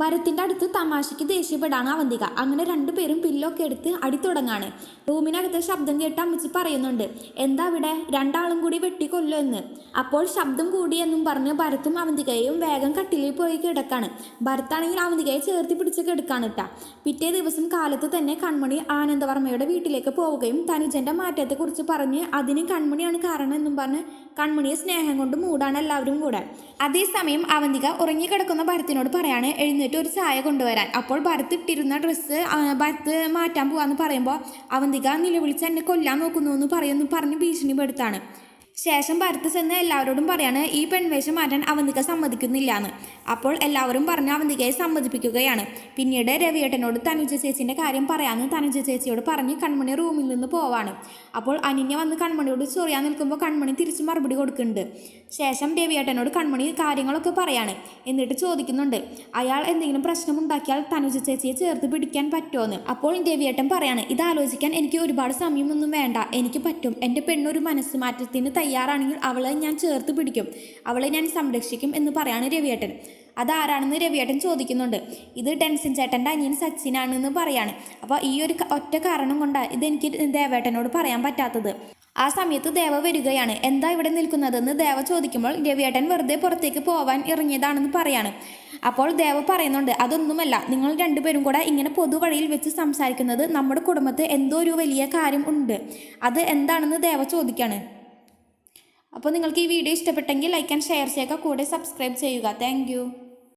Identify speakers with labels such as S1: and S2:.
S1: ഭരത്തിന്റെ അടുത്ത് തമാശയ്ക്ക് ദേഷ്യപ്പെടാണ് അവന്തിക. അങ്ങനെ രണ്ടുപേരും പില്ലൊക്കെ എടുത്ത് അടി തുടങ്ങാണ്. ശബ്ദം കേട്ട് അമ്മച്ചി പറയുന്നുണ്ട് എന്താ ഇവിടെ? രണ്ടാളും കൂടി വെട്ടിക്കൊല്ലോ എന്ന്. അപ്പോൾ ശബ്ദം കൂടി എന്നും പറഞ്ഞ് ഭരത്തും അവന്തികയും വേഗം കട്ടിലിൽ പോയി കിടക്കാണ്. ഭരത്താണെങ്കിൽ അവന്തികയെ ചേർത്തി പിടിച്ച് കിടക്കാണ് ഇട്ട പിറ്റേ ദിവസം കാലത്ത് തന്നെ കൺമണി ആനന്ദവർമ്മയുടെ വീട്ടിലേക്ക് പോവുകയും തനുജന്റെ മാറ്റത്തെക്കുറിച്ച് പറഞ്ഞ് അതിന് കൺമണിയാണ് കാരണം എന്നും പറഞ്ഞ് കൺമണിയെ സ്നേഹം കൊണ്ട് മൂടാണ് എല്ലാവരും കൂടെ. അതേസമയം അവന്തിക ഉറങ്ങിക്കിടക്കുന്ന ഭരത്തിനോട് പറയാണ് എഴുന്നേറ്റ് ഒരു ചായ കൊണ്ടുവരാൻ. അപ്പോൾ ഭരത്ത് ഇട്ടിരുന്ന ഡ്രസ്സ് ഭരത്ത് മാറ്റാൻ പോവാന്ന് പറയുമ്പോൾ അവന്തിക നിലവിളിച്ച് എന്നെ കൊല്ലാൻ നോക്കുന്നു എന്ന് പറയുന്നു പറഞ്ഞ് ഭീഷണിപ്പെടുത്താണ്. ശേഷം ഭരത്ത് ചെന്ന് എല്ലാവരോടും പറയാണ് ഈ പെൺവേഷം മാറ്റാൻ അവന്തിക സമ്മതിക്കുന്നില്ല എന്ന് അപ്പോൾ എല്ലാവരും പറഞ്ഞ് അവന്തികയെ സമ്മതിപ്പിക്കുകയാണ്. പിന്നീട് രവിയേട്ടനോട് തനുജ ചേച്ചിന്റെ കാര്യം പറയാമെന്ന് തനുജ ചേച്ചിയോട് പറഞ്ഞ് കൺമണി റൂമിൽ നിന്ന് പോവാണ്. അപ്പോൾ അനിന്യ വന്ന് കൺമണിയോട് ചൊറിയാൻ നിൽക്കുമ്പോൾ കൺമണി തിരിച്ച് മറുപടി കൊടുക്കുന്നുണ്ട്. ശേഷം രവിയേട്ടനോട് കൺമണി കാര്യങ്ങളൊക്കെ പറയാണ്. എന്നിട്ട് ചോദിക്കുന്നുണ്ട് അയാൾ എന്തെങ്കിലും പ്രശ്നമുണ്ടാക്കിയാൽ തനുജ ചേച്ചിയെ ചേർത്ത് പിടിക്കാൻ പറ്റുമോന്ന് അപ്പോൾ രവിയേട്ടൻ പറയാണ് ഇത് ആലോചിക്കാൻ എനിക്ക് ഒരുപാട് സമയമൊന്നും വേണ്ട. എനിക്ക് പറ്റും. എന്റെ പെണ്ണൊരു മനസ്സ് മാറ്റത്തിന് തയ്യാറാണെങ്കിൽ അവളെ ഞാൻ ചേർത്ത് പിടിക്കും. അവളെ ഞാൻ സംരക്ഷിക്കും എന്ന് പറയാണ് രവിയേട്ടൻ. അതാരാണെന്ന് രവിയേട്ടൻ ചോദിക്കുന്നുണ്ട്. ഇത് ടെൻസിൻ ചേട്ടന്റെ അനിയൻ സച്ചിനാണെന്ന് പറയാണ്. അപ്പോൾ ഈ ഒരു ഒറ്റ കാരണം കൊണ്ടാണ് ഇതെനിക്ക് ദേവേട്ടനോട് പറയാൻ പറ്റാത്തത്. ആ സമയത്ത് ദേവ വരികയാണ്. എന്താ ഇവിടെ നിൽക്കുന്നതെന്ന് ദേവ ചോദിക്കുമ്പോൾ രവിയേട്ടൻ വെറുതെ പുറത്തേക്ക് പോവാൻ ഇറങ്ങിയതാണെന്ന് പറയാണ്. അപ്പോൾ ദേവ പറയുന്നുണ്ട് അതൊന്നുമല്ല. നിങ്ങൾ രണ്ടുപേരും കൂടെ ഇങ്ങനെ പൊതുവഴിയിൽ വെച്ച് സംസാരിക്കുന്നത് നമ്മുടെ കുടുംബത്ത് എന്തോ ഒരു വലിയ കാര്യം ഉണ്ട്. അത് എന്താണെന്ന് ദേവ ചോദിക്കാണ്. അപ്പോൾ നിങ്ങൾക്ക് ഈ വീഡിയോ ഇഷ്ടപ്പെട്ടെങ്കിൽ ലൈക്ക് ആൻഡ് ഷെയർ ചെയ്യുക. കൂടെ സബ്സ്ക്രൈബ് ചെയ്യുക. താങ്ക്